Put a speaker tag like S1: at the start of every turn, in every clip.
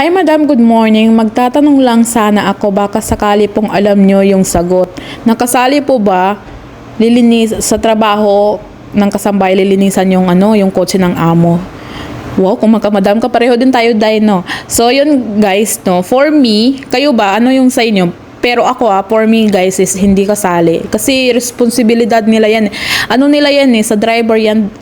S1: Hi Madam, good morning. Magtatanong lang sana ako baka sakali pong alam nyo yung sagot. Nakasali po ba lilinis sa trabaho ng kasambay lilinisan yung ano, yung kotse ng amo? Wow, kung magkamadam ka, pareho din tayo, Day, no? So, yun, guys, no? For me, kayo ba, ano yung sa inyo? Pero ako ah, for me guys is hindi kasali. Kasi responsibilidad nila yan. Ano nila yan eh, sa driver yan,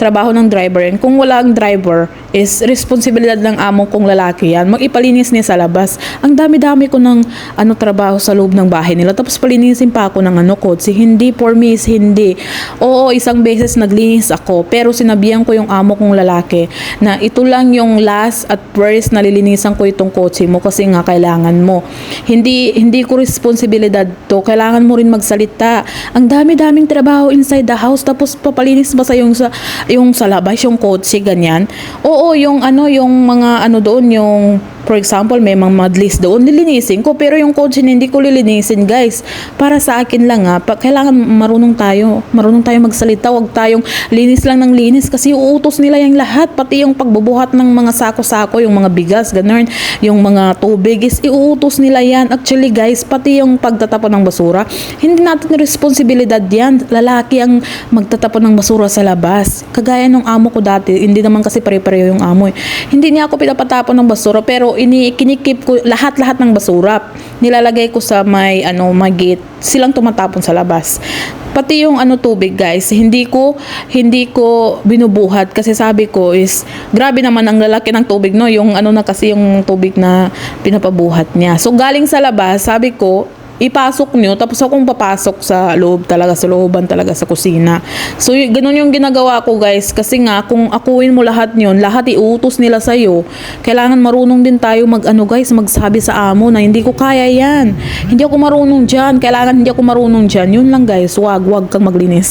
S1: trabaho ng driver yan. Kung wala ang driver, is responsibilidad ng amo kong lalaki yan. Mag-ipalinis niya sa labas. Ang dami-dami ko ng ano, trabaho sa loob ng bahay nila. Tapos palinisin pa ako ng ano, kotse. Hindi, for me is hindi. Oo, isang beses naglinis ako. Pero sinabihan ko yung amo kong lalaki na ito lang yung last at first na lilinisan ko itong kotse mo kasi nga kailangan mo. Hindi, hindi ko responsibilidad to. Kailangan mo rin magsalita. Ang dami-daming trabaho inside the house. Tapos papalinis ba sa yung sa, yung sa labas, yung kotse, ganyan. Oo, yung ano, yung mga ano doon, yung for example, may mga madlis doon, lilinisin ko. Pero yung kotse hindi ko lilinisin, guys. Para sa akin lang ha, pa, kailangan marunong tayo. Marunong tayo magsalita. Huwag tayong linis lang ng linis kasi uutos nila yung lahat. Pati yung pagbubuhat ng mga sako-sako, yung mga bigas, ganun. Yung mga tubig is iuutos nila yan. Actually, guys, pati yung pagtatapon ng basura, hindi natin responsibilidad yan. Lalaki ang magtatapon ng basura sa labas. Kagaya nung amo ko dati, hindi naman kasi pare-pareho yung amo eh. Hindi niya ako pinapatapon ng basura, pero ini kinikip ko lahat-lahat ng basura. Nilalagay ko sa may ano, may gate. Silang tumatapon sa labas. Pati yung ano tubig guys, hindi ko hindi ko binubuhat kasi sabi ko is grabe naman ang lalaki ng tubig no, yung ano na kasi yung tubig na pinapabuhat niya. So galing sa labas, sabi ko ipasok nyo, tapos akong papasok sa loob talaga, sa looban talaga sa kusina. So, y- ganun yung ginagawa ko guys, kasi nga, kung akuin mo lahat yun, lahat iutos nila sa'yo, kailangan marunong din tayo mag, ano guys, magsabi sa amo na hindi ko kaya yan. Hindi ako marunong dyan, kailangan hindi ako marunong dyan. Yun lang guys, wag, wag kang maglinis.